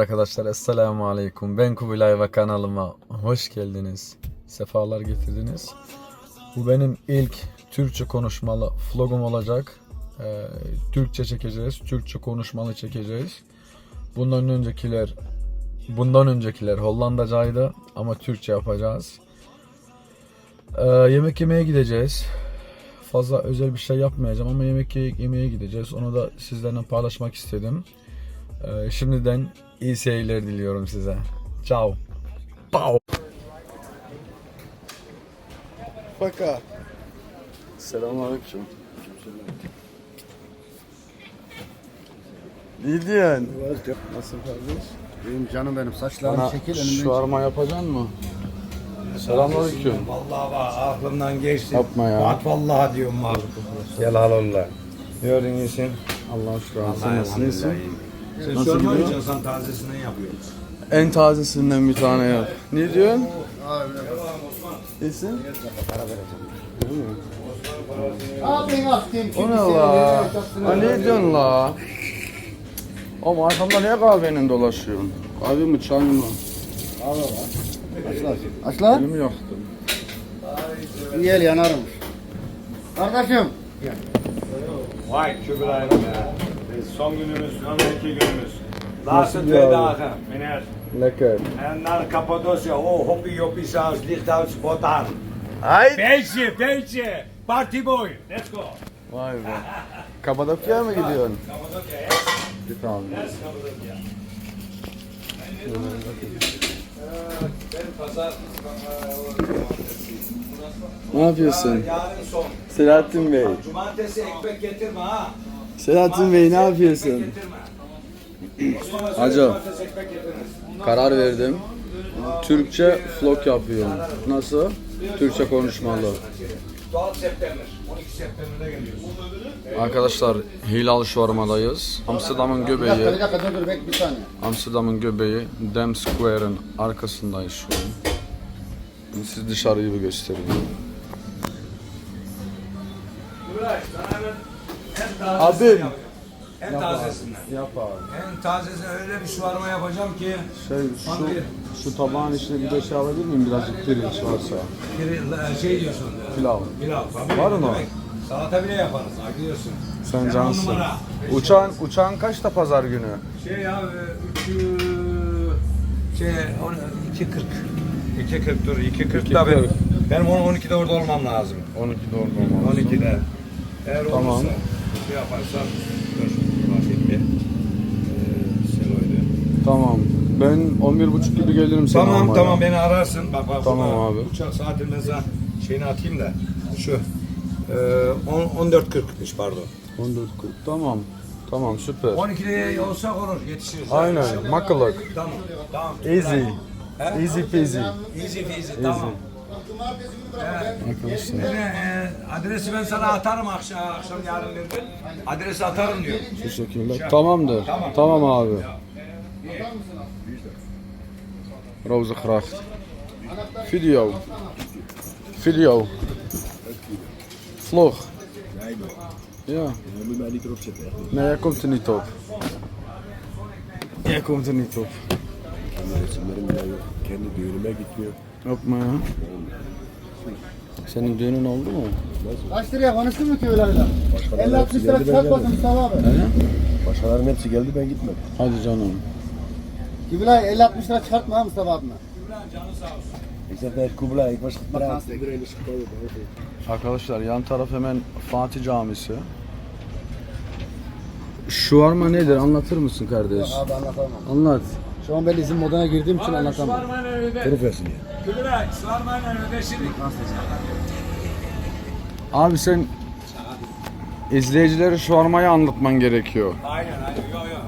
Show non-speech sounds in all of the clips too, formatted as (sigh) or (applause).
Arkadaşlar Esselamu Aleyküm. Ben Kubilay ve kanalıma hoş geldiniz. Sefalar getirdiniz. Bu benim ilk Türkçe konuşmalı vlogum olacak. Ee, Türkçe çekeceğiz. Türkçe konuşmalı çekeceğiz. Bundan öncekiler bundan öncekiler Hollandacaydı ama Türkçe yapacağız. Ee, yemek yemeye gideceğiz. Fazla özel bir şey yapmayacağım ama yemek ye- yemeye gideceğiz. Onu da sizlerle paylaşmak istedim. Ee, şimdiden iyi seyirler diliyorum size. Ciao. Pow. Faka. Selamünaleyküm. Ne diyorsun? Nasıl kardeş? Benim canım benim saçlarım Bana şekil önümden şu arma yapacaksın mı? Selamünaleyküm. Vallahi bak aklımdan geçti. Yapma ya. Bak vallahi diyorum bak. Gel halonla. Gördün iyisin. Allah'a şükür. Sen nasılsın? iyisin? Sen Nasıl sorma gidiyor? sen tazesinden yapıyorsun. En tazesinden bir tane yap. Ne diyorsun? İyisin? Abi yaptım. O ne la? Ha ne diyorsun la? Oğlum arkamda niye kahvenin dolaşıyorsun? Kahve mi çay mı? Açlar. Açlar. Elimi yaktım. Gel yanarım. Kardeşim. Vay Kübra'yım ya. Son günümüz, son iki günümüz. Nasıl Laatste bir twee dagen, meneer. Lekker. En naar Cappadocia. Oh, hoppie joppie saus, lichthout spontaan. Haydi. Beetje, beetje. Partyboy, let's go. Vay be. Kapadokya'ya mı gidiyorsun? Cappadocia, hè? Git abi. Ben pazar Ne yapıyorsun? yarın son. Selahattin Bey. Cumartesi ekmek getirme ha. Selahattin Bey ne yapıyorsun? Hacı. Karar verdim. Türkçe vlog yapıyorum. Nasıl? Türkçe konuşmalı. Doğal September. 12 September'de geliyoruz. Arkadaşlar Hilal Şorma'dayız. Amsterdam'ın göbeği. Amsterdam'ın göbeği. Dam Square'ın arkasındayız şu an. Siz dışarıyı bir göstereyim. Sana Abim. tazesini. En tazesinden. Yap abi. En tazesine öyle bir şuarma yapacağım ki Şey şu- şu tabağın içine bir de şey alabilir miyim birazcık pirinç varsa? bir şey diyorsun. Pilav. Pilav. Tabii. Var mı? Demek, Salata bile yaparız. Ha, Biliyorsun. Sen on cansın. numara. Uçağın, uçağın kaçta pazar günü? Şey ya, 3 şey, 2.40. 2.40 dur, 2.40 da benim, benim 12'de orada olmam lazım. 12'de orada olmaz. 12'de. Eğer Tamam. olursa şey yaparsan. Ee. Tamam. Ben 11.30 gibi gelirim sana Tamam almaya. tamam beni ararsın. Bak bak. Tamam burada abi. Uçak saatini ben sana şeyini atayım da. Şu. Ee, on- 14.40'mış pardon. 14.40. Tamam. Tamam süper. 12'de olsak olur yetişiriz. Aynen. Makılık. Tamam. Tamam. Easy. Easy peasy. Easy peasy tamam. Arkadaşlar. Beni, e, adresi ben sana atarım akşam, akşam yarın gün. Adresi atarım diyor. Teşekkürler. Tamamdır. Tamam. Tamam abi. Rozengracht. Video. Video. Vlog. Ja. Nee, jij komt er niet op. Jij komt er niet op. Resimlerim bile yok. Kendi düğünüme gitmiyor. Yapma ya. Senin düğünün oldu mu? Kaç liraya konuştun mu öyle öyle? 50-60 lira çıkartmadın Mustafa abi. Başkalarının hepsi geldi ben gitmedim. Hadi canım. Kubilay 50-60 lira çıkartma ha Mustafa abime. Nasıl? Iedereen is gekomen. Arkadaşlar yan taraf hemen Fatih Camisi. Şuarma nedir anlatır mısın kardeş? Abi anlatamam. Anlat. Şu an ben izin moduna girdiğim için anlatamam. Kübra, şuarmayla ödeşirik. Abi sen izleyicilere şuarmayı anlatman gerekiyor. Aynen aynen. Yok yok.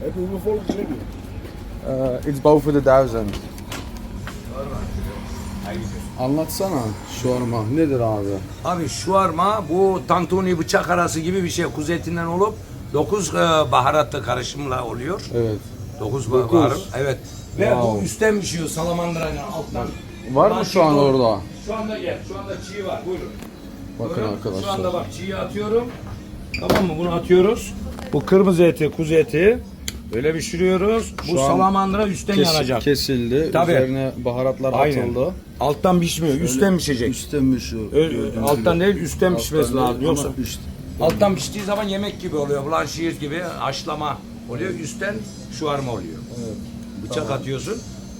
Heb je hoeveel volgers heb je? Ee, it's boven the thousand. Anlatsana şuarma nedir abi? Abi şuarma bu tantuni bıçak arası gibi bir şey. Kuzu etinden olup 9 baharatlı karışımla oluyor. Evet. 9 Dokuz. baharat. Evet. Ve Wow. bu üstten pişiyor salamandırayla alttan. Var mı şu an orada? Şu anda gel. Şu anda çiğ var. Buyurun. Bakın Buyurun. arkadaşlar. Şu anda bak çiğ atıyorum. Tamam mı? Bunu atıyoruz. Bu kırmızı eti, kuzu eti. Böyle pişiriyoruz. Bu Şu an salamandıra üstten Kes- yanacak. Kesildi. Tabii. Üzerine baharatlar Aynen. atıldı. Alttan pişmiyor, üstten pişecek. Üstten mi şu? Ö- gördüğünüz alttan gibi? değil, üstten Alttan pişmesi değil lazım. ama Yoksa üst- alttan piştiği zaman yemek gibi oluyor. Blanşiyer gibi haşlama oluyor. Üstten şuarma oluyor. Bıçak atıyorsun.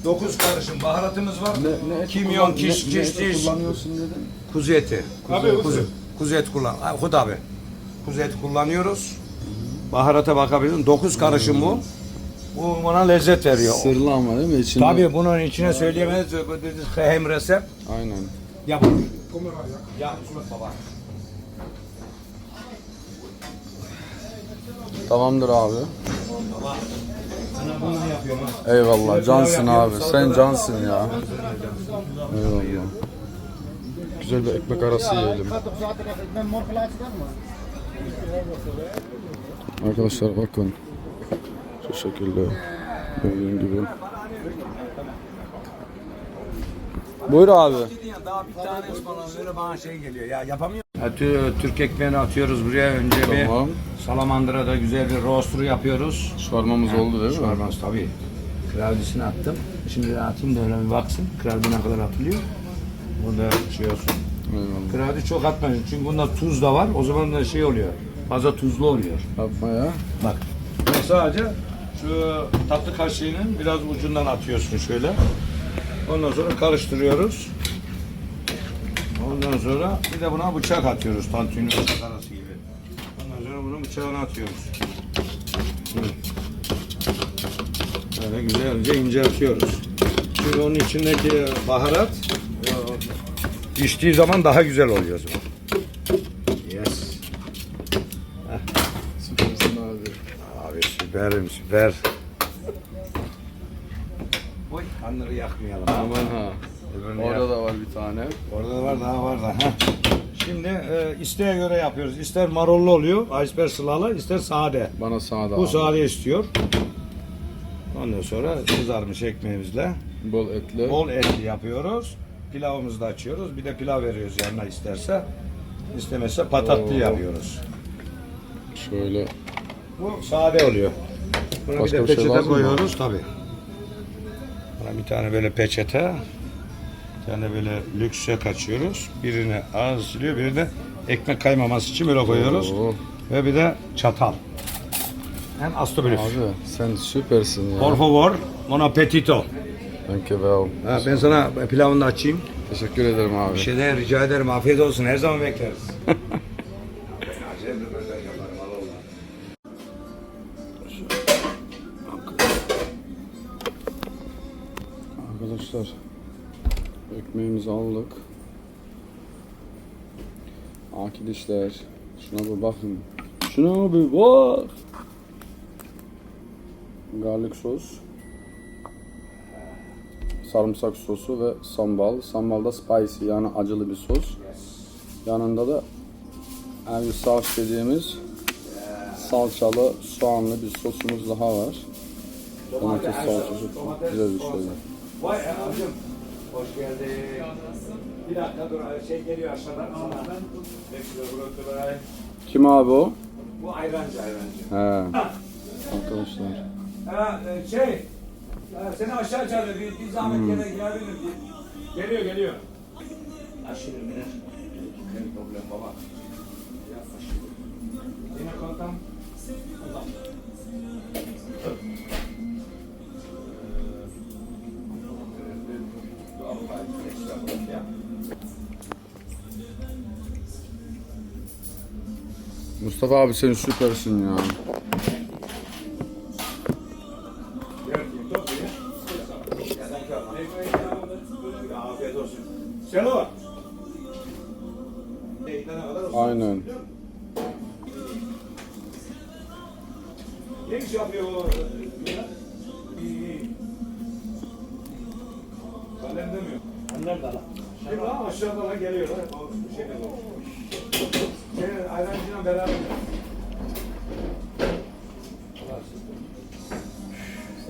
9 karışım baharatımız var. Ne, ne eti Kimyon, kullan- kiş, ne, ne eti kiş, kullanıyorsun dedin? kuzu eti. Kuzu, Abi, kuzu, kuzu et kullan. Hud abi. Kuzu eti kullanıyoruz. Baharata bakabilirsin. 9 karışım bu. Bu buna lezzet veriyor. Sırlı ama değil mi? İçinde. Tabii bunun içine söyleyemeyiz. Hem resept. Aynen. Yap. Yap baba. Tamamdır abi. Eyvallah. Cansın abi. Sen cansın ya. Eyvallah. Güzel bir ekmek arası yiyelim. Arkadaşlar bakın. Şu şekilde. Gördüğün gibi. Buyur abi. Daha bir tane bana şey geliyor. Ya yapamıyor. Türk ekmeğini atıyoruz buraya önce Tamam. bir salamandıra da güzel bir roastru yapıyoruz. Şarmamız oldu değil mi? Şuarmaz tabii. Kravdisini attım. Şimdi de atayım da öyle bir baksın. Kravdi ne kadar atılıyor. Burada şey olsun. Eyvallah. Kravdi çok atmayın. Çünkü bunda tuz da var. O zaman da şey oluyor. Fazla tuzlu oluyor. Yapma ya. Bak. Ben sadece şu tatlı kaşığının biraz ucundan atıyorsun şöyle. Ondan sonra karıştırıyoruz. Ondan sonra bir de buna bıçak atıyoruz. Tantuni bıçak arası gibi. Ondan sonra bunun bıçağını atıyoruz. Böyle güzelce inceltiyoruz. Şimdi onun içindeki baharat piştiği zaman daha güzel oluyor. Yes. Süpersin abi. Abi süperim süper. Oy kanları yakmayalım. Aman ha. Orada yak. da var bir tane. Orada da var daha var da. Heh. Şimdi e, isteğe göre yapıyoruz. İster marullu oluyor, iceberg sılalı, ister sade. Bana sağda Bu abi. sade istiyor. Ondan sonra kızarmış ekmeğimizle Bol etli. bol etli yapıyoruz. Pilavımızı da açıyoruz. Bir de pilav veriyoruz yanına isterse. İstemezse patatlı Oo. yapıyoruz. Şöyle. Bu sade oluyor. Buna Başka bir bir de şey peçete lazım mı? koyuyoruz tabi. Buna bir tane böyle peçete, bir tane böyle lükse kaçıyoruz. Birini az siliyor, birini de ekmek kaymaması için böyle koyuyoruz. Oo. Ve bir de çatal. Hem astoblif. Abi sen süpersin ya. Por favor, mon appetito. Thank you well. Ha, ben sana pilavını da açayım. Teşekkür ederim abi. Bir şeyden rica ederim. Afiyet olsun. Her zaman bekleriz. Bir. (laughs) Arkadaşlar ekmeğimizi aldık. Arkadaşlar şuna bir bakın. Şuna bir bak. Garlic sos. Sarımsak sosu ve sambal. Sambal da spicy yani acılı bir sos. Yanında da Erbi sauce dediğimiz salçalı soğanlı bir sosumuz daha var. Domates salçası güzel bir şey. Vay amcım. Hoş geldin. Bir dakika dur. Şey geliyor aşağıdan. Bekle bıraktılar. Kim abi o? Bu ayrancı ayrancı. He. Arkadaşlar. Ha e, şey. ya Seni aşağı çağırıyor. Bir, bir zahmet gene gelebilir diye. Geliyor geliyor. Aşırı biner. Mustafa abi sen süpersin ya. Aynen. Ne iş yapıyor. Kalem demiyor. Annem de. Şimdi ha aşağıda lan geliyor lan. O şeyde o. Senin ayrancıyla beraber.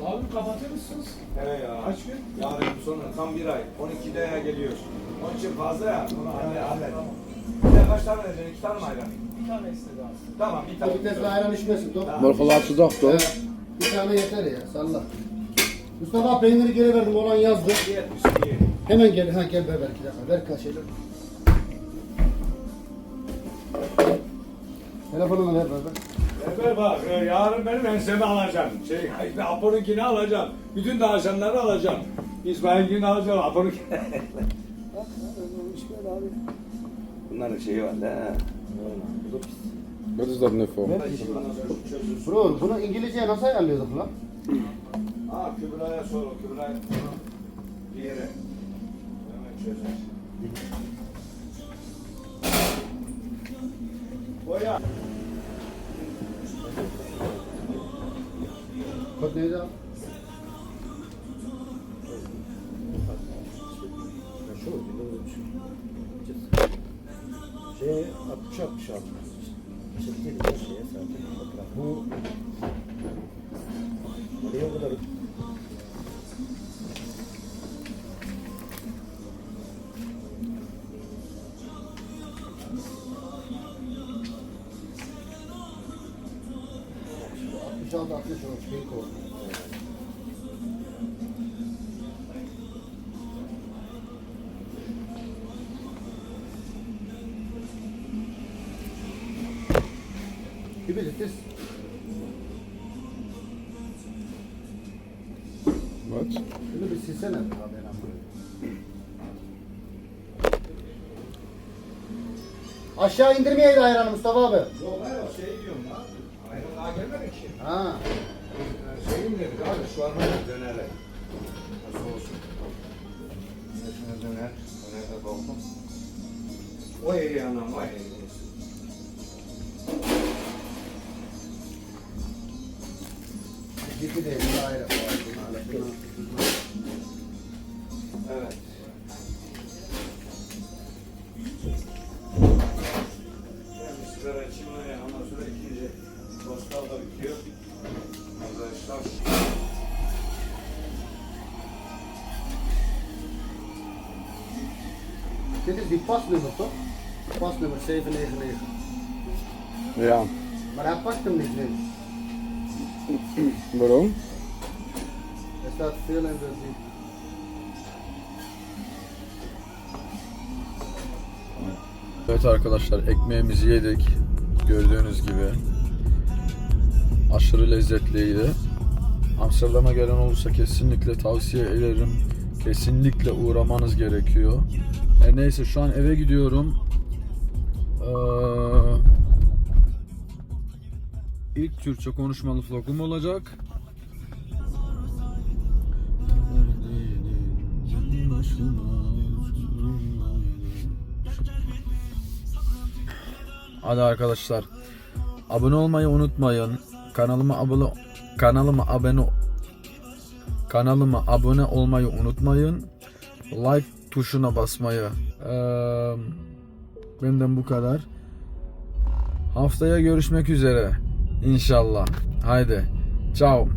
Abi kapatır mısınız? Evet ya aç gün. Yarın sonra tam bir ay. 12'de geliyor. Onun için fazla ya. Onu halle halle. Bir de kaç tane vereceksin? İki tane mi ayran? Bir tane istedi abi. Tamam bir tane. Vitesle ayran içmesin. Dur. Barkalar sıcak da. Bir tane yeter ya salla. Mustafa peyniri geri verdim olan yazdı. Hemen gel ha gel ver iki dakika ver kaç şeyler. Telefonunu ver ver. Ver bak, e, yarın benim ensemi alacağım. Şey, işte Apo'nunkini alacağım. Bütün dağışanları alacağım. İsmail'inkini alacağım, Apo'nunkini. (laughs) Bunların şeyi var da. What is that ne for? Bro bunu İngilizceye nasıl ayarlıyorduk lan? Ha Kübra'ya sor, Kübra bir yere. Hemen çözer. Boya. Kod neydi abi? Şey 60 60 aldım. Çekti bir şeye zaten. Fotoğraf. Bu Nereye kadar Şu anda 60 olmuş. Bir kod. Gibi this. What? Şunu bir silsene abi ben Aşağı indirmeyeydi ayranı Mustafa abi. Yok hayır şey diyorum lan. Aynen daha gelmedi ki. Ha. Abi şu an dönerler. Nasıl olsun? Şuna döner. Döner de balkon. O eriği anam o değil. bir Dit is die pasnummer toch? Pasnummer 799. Ja. Maar hij past hem niet nu. Waarom? Er staat veel in de zin. Evet arkadaşlar ekmeğimizi yedik. Gördüğünüz gibi. Aşırı lezzetliydi. Amsterdam'a gelen olursa kesinlikle tavsiye ederim. Kesinlikle uğramanız gerekiyor. Her neyse şu an eve gidiyorum. Ee, ilk Türkçe konuşmalı vlogum olacak. Hadi arkadaşlar. Abone olmayı unutmayın. Kanalıma abone kanalıma abone kanalıma abone olmayı unutmayın. Like tuşuna basmayı. Eee, benden bu kadar. Haftaya görüşmek üzere. İnşallah. Haydi. Ciao.